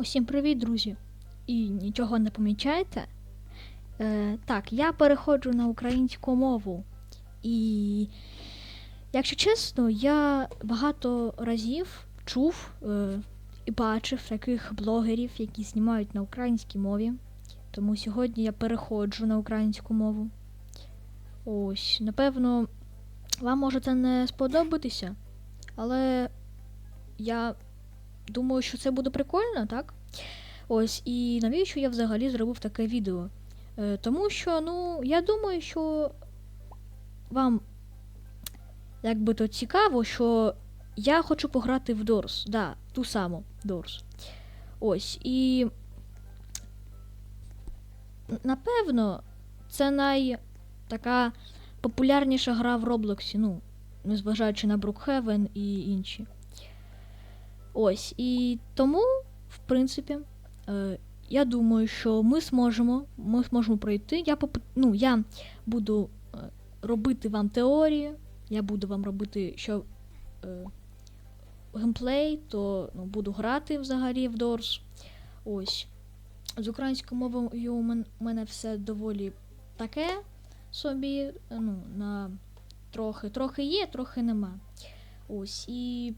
Усім привіт, друзі! І нічого не помічаєте? Е, так, я переходжу на українську мову. І, якщо чесно, я багато разів чув е, і бачив таких блогерів, які знімають на українській мові. Тому сьогодні я переходжу на українську мову. Ось, напевно, вам може це не сподобатися, але я думаю, що це буде прикольно, так? Ось, і навіщо я взагалі зробив таке відео? Е, тому що, ну, я думаю, що вам якби то цікаво, що я хочу пограти в Doors. Да, ту саму Doors. Ось, і напевно, це най така популярніша гра в Роблоксі, ну, незважаючи на Brookhaven і інші. Ось, і тому, в принципі, е, я думаю, що ми зможемо, ми зможемо пройти. Я поп... ну, я буду е, робити вам теорії, я буду вам робити що е, геймплей, то ну, буду грати взагалі в Doors. Ось. З українською мовою у мене все доволі таке собі. Ну, на трохи, трохи є, трохи нема. Ось. І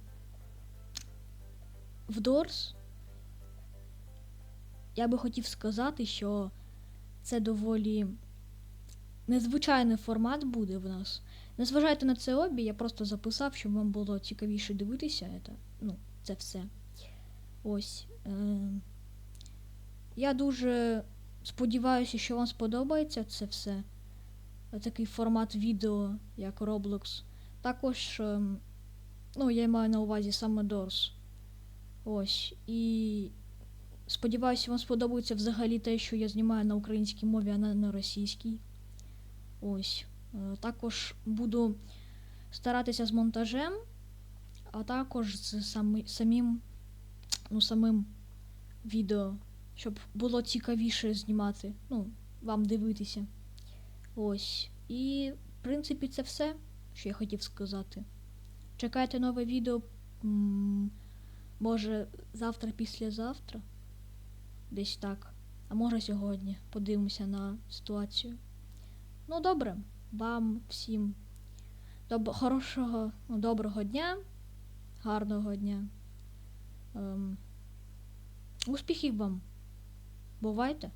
в Doors я би хотів сказати, що це доволі незвичайний формат буде в нас. Не зважайте на це обі, я просто записав, щоб вам було цікавіше дивитися. Це, ну, це все. Ось. Е- я дуже сподіваюся, що вам сподобається це все. Такий формат відео, як Roblox. Також, ем, ну, я маю на увазі саме Doors. Ось. І сподіваюся, вам сподобається взагалі те, що я знімаю на українській мові, а не на російській. Ось. Е, Також буду старатися з монтажем, а також з самі, самим, ну, самим відео, щоб було цікавіше знімати, ну, вам дивитися. Ось. І, в принципі, це все, що я хотів сказати. Чекайте нове відео. Може, завтра, післязавтра. Десь так. А може сьогодні. Подивимося на ситуацію. Ну, добре. Вам всім доб- хорошого, ну, доброго дня, гарного дня. Ем, успіхів вам. Бувайте!